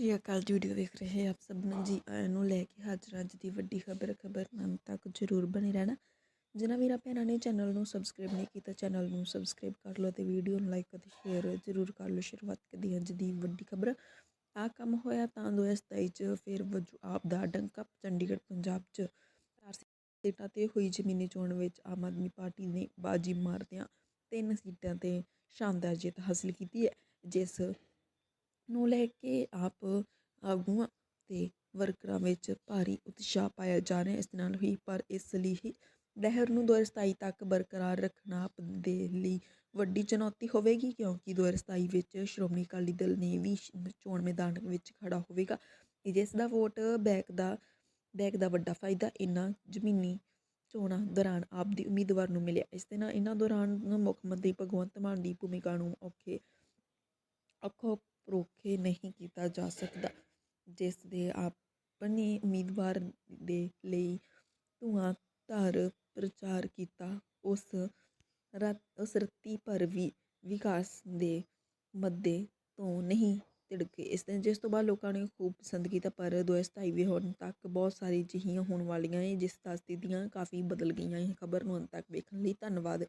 ਸ੍ਰੀ ਅਕਾਲ ਜੀ ਵੀਡੀਓ ਵੇਖ ਰਹੇ ਆਪ ਸਭ ਨੂੰ ਜੀ ਆਇਆਂ ਨੂੰ ਲੈ ਕੇ ਹਾਜ਼ਰ ਅੱਜ ਦੀ ਵੱਡੀ ਖਬਰ ਖਬਰ ਅੰਤ ਤੱਕ ਜ਼ਰੂਰ ਬਣੇ ਰਹਿਣਾ। ਜਿਨ੍ਹਾਂ ਵੀਰਾਂ ਭੈਣਾਂ ਨੇ ਚੈਨਲ ਨੂੰ ਸਬਸਕ੍ਰਾਈਬ ਨਹੀਂ ਕੀਤਾ, ਚੈਨਲ ਨੂੰ ਸਬਸਕ੍ਰਾਈਬ ਕਰ ਲਓ ਤੇ ਵੀਡੀਓ ਨੂੰ ਲਾਈਕ ਅਤੇ ਸ਼ੇਅਰ ਜ਼ਰੂਰ ਕਰ ਲਓ। ਸ਼ੁਰੂਆਤ ਕਰਦੀ ਅੱਜ ਦੀ ਵੱਡੀ ਖਬਰ। ਆ ਕੰਮ ਹੋਇਆ ਤਾਂ 2027 ਚ, ਫਿਰ ਵਜੂ ਆਪ ਦਾ ਡੰਕਾ ਚੰਡੀਗੜ੍ਹ, ਪੰਜਾਬ ਚ। ਸੀਟਾਂ ਤੇ ਹੋਈ ਜ਼ਮੀਨੀ ਚੋਣ ਵਿੱਚ ਆਮ ਆਦਮੀ ਪਾਰਟੀ ਨੇ ਬਾਜੀ ਮਾਰਦਿਆਂ ਤਿੰਨ ਸੀਟਾਂ ਤੇ ਸ਼ਾਨਦਾਰ ਜਿੱਤ ਹਾਸਲ ਕੀਤੀ ਹੈ। ਜਿਸ ਨੂੰ ਲੈ ਕੇ ਆਪ ਆਗੂਆਂ ਅਤੇ ਵਰਕਰਾਂ ਵਿੱਚ ਭਾਰੀ ਉਤਸ਼ਾਹ ਪਾਇਆ ਜਾ ਰਿਹਾ ਇਸ ਨਾਲ ਹੀ, ਪਰ ਇਸ ਲਈ ਹੀ ਲਹਿਰ ਨੂੰ 2027 ਤੱਕ ਬਰਕਰਾਰ ਰੱਖਣਾ ਆਪ ਦੇ ਲਈ ਵੱਡੀ ਚੁਣੌਤੀ ਹੋਵੇਗੀ, ਕਿਉਂਕਿ 2027 ਵਿੱਚ ਸ਼੍ਰੋਮਣੀ ਅਕਾਲੀ ਦਲ ਨੇ ਵੀ ਚੋਣ ਮੈਦਾਨ ਵਿੱਚ ਖੜਾ ਹੋਵੇਗਾ। ਜਿਸ ਦਾ ਵੋਟ, ਬੈਕ ਦਾ ਬੈਕ ਦਾ ਵੱਡਾ ਫਾਇਦਾ ਇਨ੍ਹਾਂ ਜ਼ਮੀਨੀ ਚੋਣਾਂ ਦੌਰਾਨ ਆਪ ਦੀ ਉਮੀਦਵਾਰ ਨੂੰ ਮਿਲਿਆ। ਇਸ ਦੇ ਨਾਲ ਇਹਨਾਂ ਦੌਰਾਨ ਮੁੱਖ ਮੰਤਰੀ ਭਗਵੰਤ ਮਾਨ ਦੀ ਭੂਮਿਕਾ ਨੂੰ ਔਖੇ, ਔਖੋ ਪਰੋਖੇ ਨਹੀਂ ਕੀਤਾ ਜਾ ਸਕਦਾ, ਜਿਸ ਦੇ ਆਪਣੇ ਉਮੀਦਵਾਰ ਦੇ ਲਈ ਧੂਆਂ ਪ੍ਰਚਾਰ ਕੀਤਾ, ਉਸ ਰਤ, ਉਸ ਰੱਤੀ ਪਰ ਵੀ ਵਿਕਾਸ ਦੇ ਮੱਦੇ ਤੋਂ ਨਹੀਂ ਤਿੜਕੇ। ਇਸ ਦੇ ਜਿਸ ਤੋਂ ਬਾਅਦ ਲੋਕਾਂ ਨੇ ਖੂਬ ਪਸੰਦ ਕੀਤਾ, ਪਰ 2027 ਵੀ ਹੁਣ ਤੱਕ ਬਹੁਤ ਸਾਰੀ ਅਜਿਹੀਆਂ ਹੋਣ ਵਾਲੀਆਂ ਏ ਜਿਸ ਦਾ ਸਥਿਤੀਆਂ ਕਾਫੀ ਬਦਲ ਗਈਆਂ ਇਹ ਖਬਰ ਨੂੰ ਅੰਤ ਤੱਕ ਵੇਖਣ ਲਈ ਧੰਨਵਾਦ।